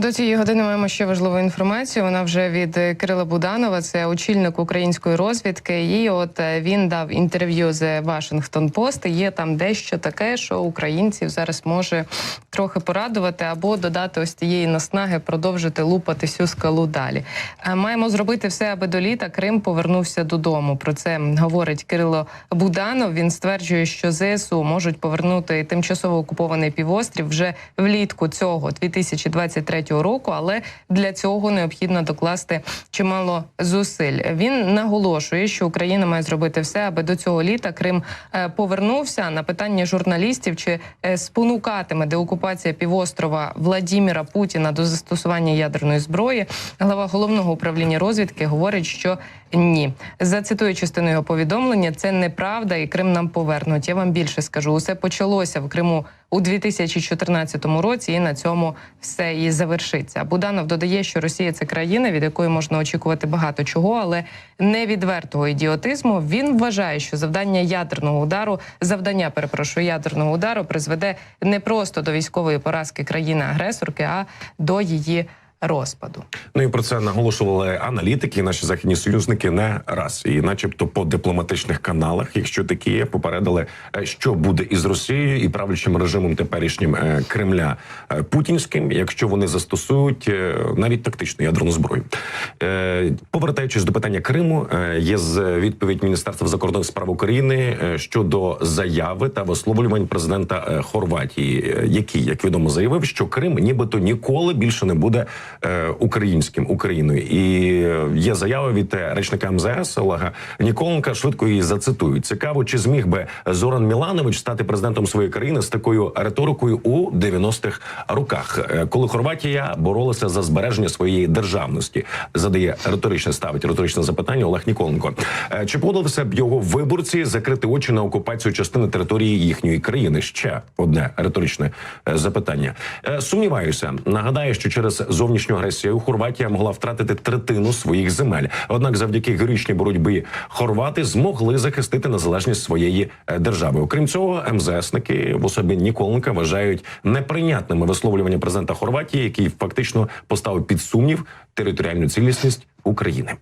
До цієї години маємо ще важливу інформацію. Вона вже від Кирила Буданова, це очільник української розвідки. І от е, він дав інтерв'ю з Post. І Є там дещо таке, що українців зараз може трохи порадувати або додати ось тієї наснаги продовжити лупати всю скалу далі. Е, Маємо зробити все, аби до літа Крим повернувся додому. Про це говорить Кирило Буданов. Він стверджує, що ЗСУ можуть повернути тимчасово окупований півострів вже влітку цього 2023 року, але для цього необхідно докласти чимало зусиль. Він наголошує, що Україна має зробити все, аби до цього літа Крим е, повернувся. На питання журналістів, чи е, спонукатиме деокупація півострова Владіміра Путіна до застосування ядерної зброї. Глава головного управління розвідки говорить, що ні. Зацитую частину його повідомлення: це неправда, і Крим нам повернуть. Я вам більше скажу. Усе почалося в Криму у 2014 році, і на цьому все і завершиться. Буданов додає, що Росія це країна, від якої можна очікувати багато чого, але не відвертого ідіотизму. Він вважає, що завдання ядерного удару, завдання перепрошую ядерного удару, призведе не просто до військової поразки країни-агресорки, а до її розпаду. Ну і про це наголошували аналітики, наші західні союзники не раз, і, начебто, по дипломатичних каналах, якщо такі є, попередили, е, що буде із Росією і правлячим режимом теперішнім е, Кремля е, путінським, якщо вони застосують навіть тактичну ядерну зброю. Повертаючись до питання Криму, є з відповідь Міністерства закордонних справ України щодо заяви та висловлювань президента Хорватії, який, як відомо, заявив, що Крим нібито ніколи більше не буде українським Україною. І е, є заява від е, речника МЗС Олега Ніколенка. Швидко її зацитую. Цікаво, чи зміг би Зоран Міланович стати президентом своєї країни з такою риторикою у 90-х роках, е, коли Хорватія боролася за збереження своєї державності. Задає риторичне ставить риторичне запитання Олег Ніколенко. Е, Чи погодилися б його виборці закрити очі на окупацію частини території їхньої країни? Ще одне риторичне е, запитання. Е, Сумніваюся. Нагадаю, що через зовнішню агресію Хорватія могла втратити третину своїх земель. Однак, завдяки героїчній боротьбі хорвати змогли захистити незалежність своєї е, держави. Окрім цього, МЗСники в особі Ніколенка вважають неприйнятними висловлювання президента Хорватії, який фактично поставив під сумнів територіальну цілісність України.